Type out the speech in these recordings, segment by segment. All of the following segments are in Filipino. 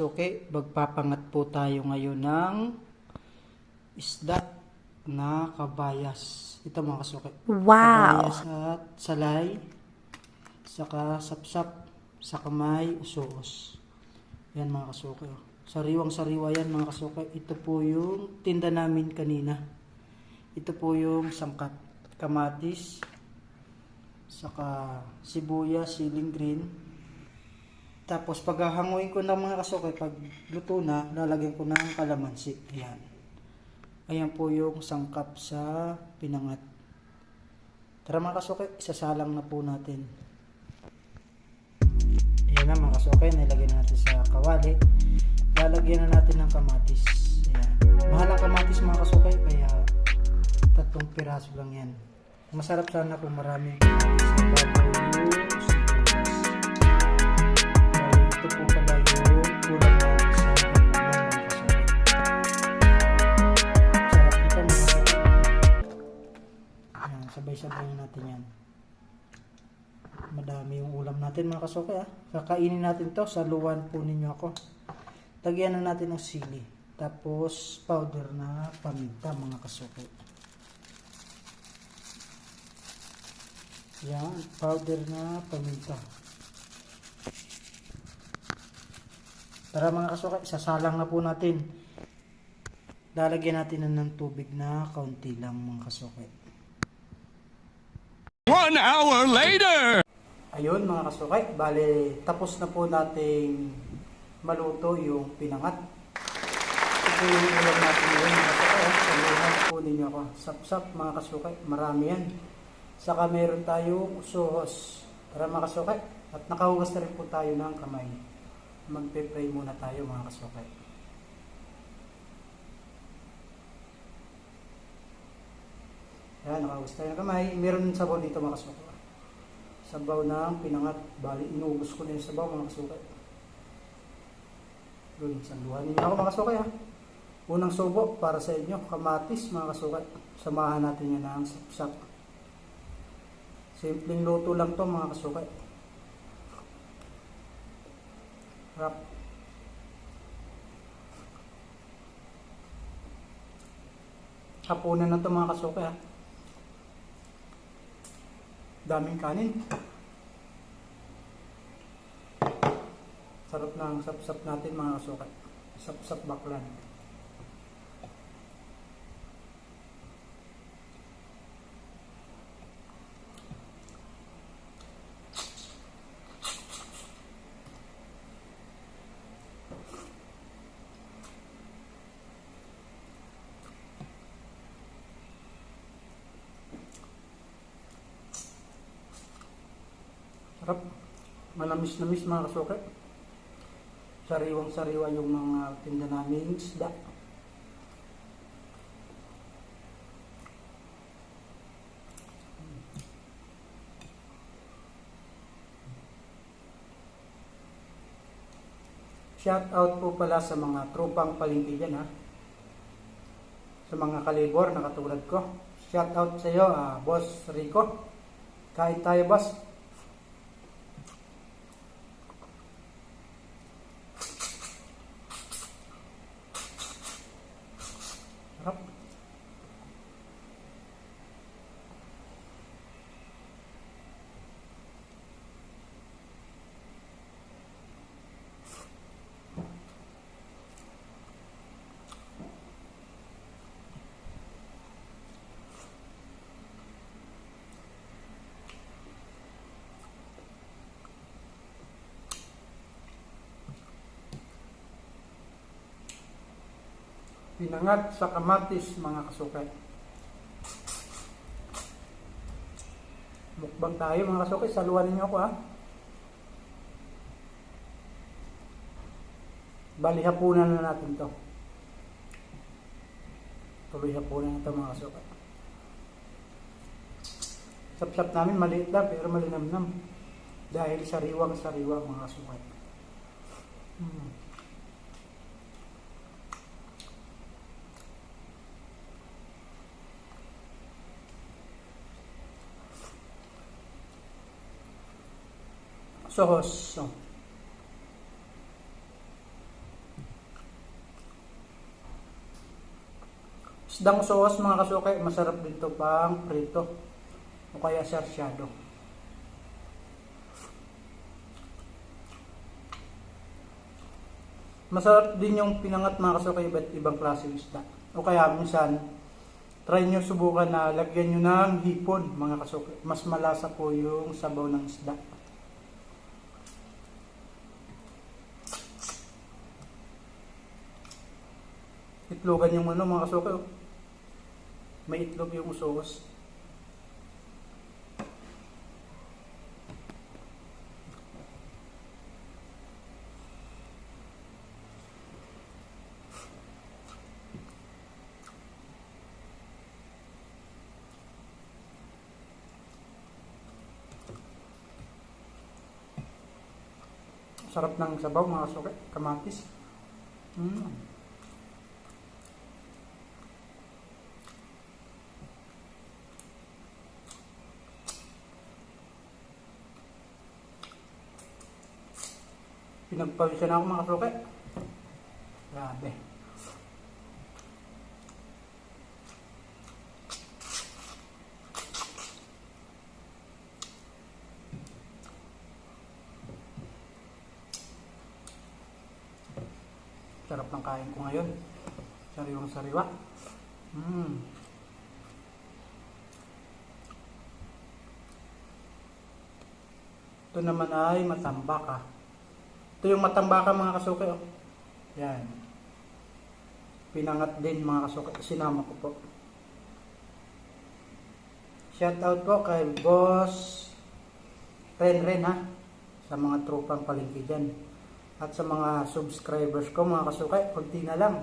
kasuke, magpapangat po tayo ngayon ng isda na kabayas. Ito mga kasuke. Wow. Kabayas at salay, saka sapsap, sa kamay, usuos. Yan mga kasuke. oh. Sariwang sariwa yan mga kasuke. Ito po yung tinda namin kanina. Ito po yung sangkap. Kamatis, saka sibuyas, siling green, tapos pag hahanguin ko ng mga kasuke, pag luto na, lalagyan ko ng kalamansi. Ayan. Ayan po yung sangkap sa pinangat. Tara mga kasuke, isasalang na po natin. Ayan na mga kasuke, nilagyan na natin sa kawali. Lalagyan na natin ng kamatis. Ayan. Mahal ang kamatis mga kasuke, kaya tatlong piraso lang yan. Masarap sana kung maraming kamatis. Sa po pala yung kulang na sa. Sarap nito mga. Ayan, sabay-sabay natin yan. Madami yung ulam natin mga kasuke ah. Kakainin natin to sa luwan po ninyo ako. Lagyan na natin ng sili. Tapos powder na paminta mga kasuke. Yan, powder na paminta. Tara mga kasuka, isasalang na po natin. Lalagyan natin na ng tubig na kaunti lang mga kasuka. One hour later! Ayun mga kasukay, bale tapos na po nating maluto yung pinangat. Ito yung ulam natin ngayon mga kasukay. ah. Saluhan po ninyo ako. Sap-sap mga kasukay, marami yan. Saka meron tayong usuhos. Tara mga kasukay, at nakahugas na rin po tayo ng kamay. Magpe-pray muna tayo mga kasukay. Yan, nakahugas tayo ng kamay. Meron sabaw dito mga kasukay sabaw ng pinangat. Bali, inuubos ko na yung sabaw mga kasukay. Yun, sanduhan ninyo ako mga kasukay ha. Unang subo para sa inyo, kamatis mga kasukay. Samahan natin yan ng sapsap. Simpleng luto lang to mga kasukay. Harap. Hapunan na to mga kasukay ha. Daming kanin. Sarap ng sap-sap natin mga kasukat. Sap-sap baklan. Sarap. Manamis-namis mga kasukat. Sariwang-sariwa yung mga tinda namin isda. Shout out po pala sa mga tropang palengke ha. Sa mga kalibor na katulad ko. Shout out sa iyo, ah, Boss Rico. Kain tayo, boss. Sarap. Pinangat sa kamatis mga kasukay. Mukbang tayo mga kasukay. Saluhan ninyo ako ha. Bali hapunan na natin to. Tuloy hapunan na to mga kasukay. Sapsap namin maliit lang pero malinamnam. Dahil sariwang sariwa mga kasukay. Hmm. Soros. Isdang soos mga kasuke, masarap dito pang prito o kaya sarsyado. Masarap din yung pinangat mga kasuke iba't ibang klase ng isda. O kaya minsan, try nyo subukan na lagyan nyo ng hipon mga kasuke. Mas malasa po yung sabaw ng isda. Itlogan yung ano mga kasuke. oh. May itlog yung sauce. Sarap ng sabaw mga kasuke. Kamatis. Mm. Pinagpawisan na ako mga kasuke. Grabe. Sarap ng kain ko ngayon. Sariwang sariwa. Mm. Ito naman ay matambaka. Ito yung matambaka mga kasuke. Oh. Yan. Pinangat din mga kasuke. Sinama ko po. Shout out po kay Boss Ren Ren ha. Sa mga tropang palengke dyan. At sa mga subscribers ko mga kasuke. Kunti na lang.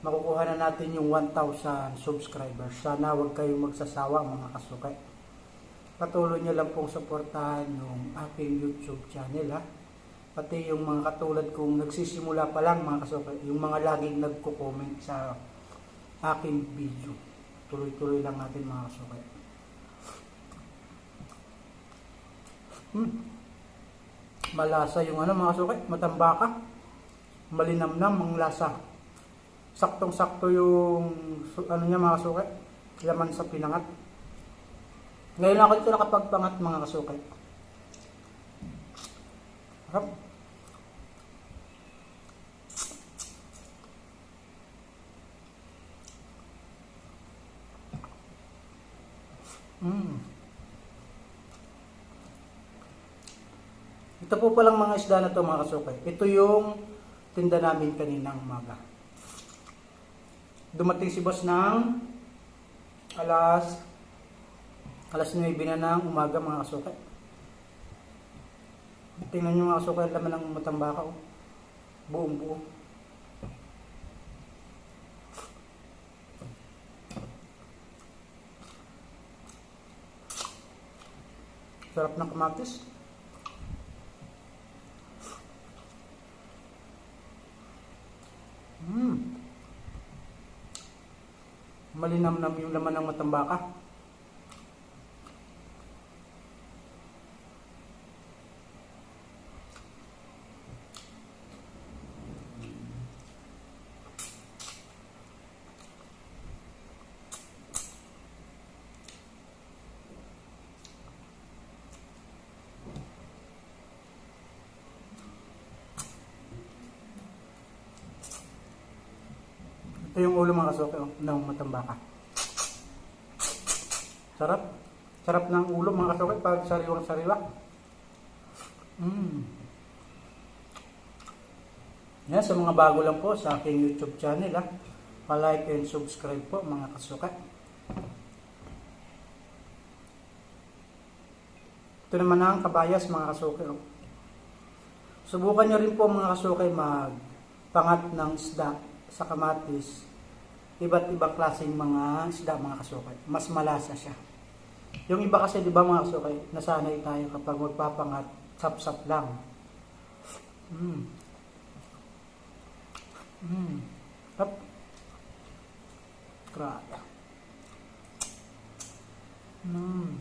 Makukuha na natin yung 1,000 subscribers. Sana huwag kayong magsasawa mga kasuke. Patuloy nyo lang pong suportahan yung aking YouTube channel ha pati yung mga katulad kong nagsisimula pa lang mga kasuke, yung mga laging nagko-comment sa aking video. Tuloy-tuloy lang natin mga kasuke. Hmm. Malasa yung ano mga kasuke, matambaka. Malinamnam ang lasa. Saktong-sakto yung ano niya mga kasuke, laman sa pinangat. Ngayon ako dito nakapagpangat mga kasuke. Harap. Mm. Ito po palang mga isda na to mga kasukay. Ito yung tinda namin kaninang umaga. Dumating si boss ng alas alas 9 na ng umaga mga kasukay. Tingnan nyo mga kasukay, laman ng matambaka. Oh. Buong buo. Sarap ng kamatis. Mm. Malinamnam yung laman ng matambaka. Ito yung ulo mga kasuke oh, ng matambaka. Sarap. Sarap ng ulo mga kasuke pag sariwang sariwa. Mm. Yan, sa mga bago lang po sa aking YouTube channel ha. Pa-like and subscribe po mga kasuke. Ito naman ang kabayas mga kasuke. oh. Subukan nyo rin po mga kasuke magpangat ng isda sa kamatis. Iba't ibang klaseng mga isda mga kasuke. Mas malasa siya. Yung iba kasi di ba mga kasuke, nasanay tayo kapag magpapangat, sap-sap lang. Mm. Mm. Hop. Grabe. Mm.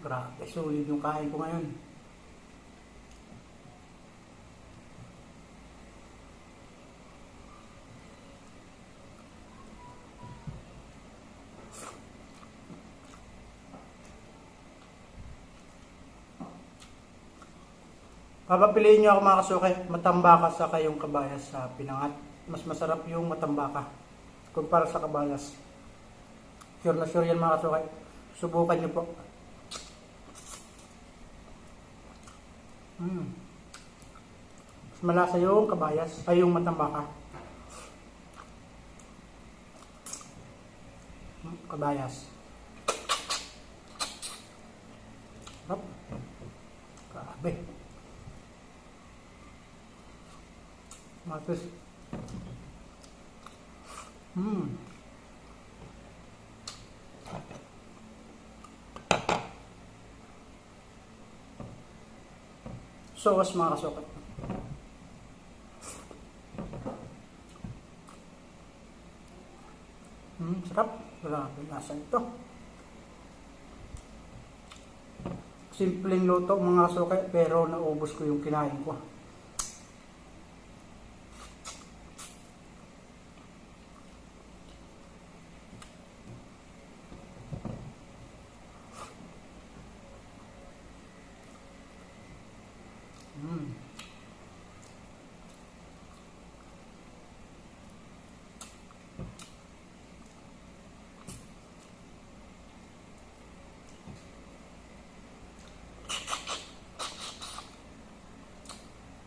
Grabe, sulit yung kain ko ngayon. Papapiliin nyo ako mga kasuke, matambaka sa kayong kabayas sa pinangat. Mas masarap yung matambaka kumpara sa kabayas. Sure na sure yan mga kasuke. Subukan nyo po. Mm. Mas malasa yung kabayas, ay yung matambaka. Mm, Kabayas. Sarap. Grabe. Matis. Hmm. Sauce mga kasukat. Hmm, sarap. Grabe lasa ito. Simpleng luto mga kasukat pero naubos ko yung kinain ko. Mm.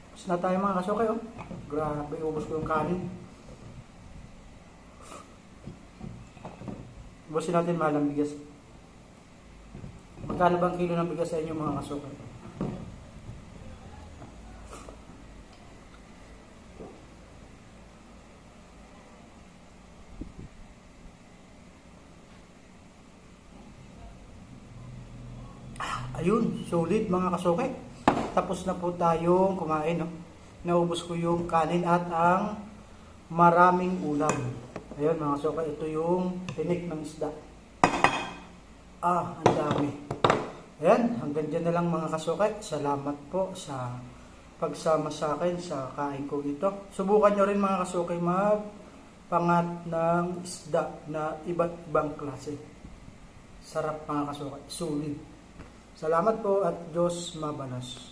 Tapos na tayo mga kasukay oh. Grabe, ubos ko yung kanin. Ubusin natin mahal ang bigas. Magkano bang kilo ng bigas sa inyo mga kasukay? Ayun, solid mga kasukay. Tapos na po tayong kumain. No? Naubos ko yung kanin at ang maraming ulam. Ayun mga kasukay, ito yung tinik ng isda. Ah, ang dami. Ayan, hanggang dyan na lang mga kasukay. Salamat po sa pagsama sa akin sa kain ko ito. Subukan nyo rin mga kasukay mag pangat ng isda na iba't ibang klase. Sarap mga kasukay. Sulit. Salamat po at Diyos mabalas.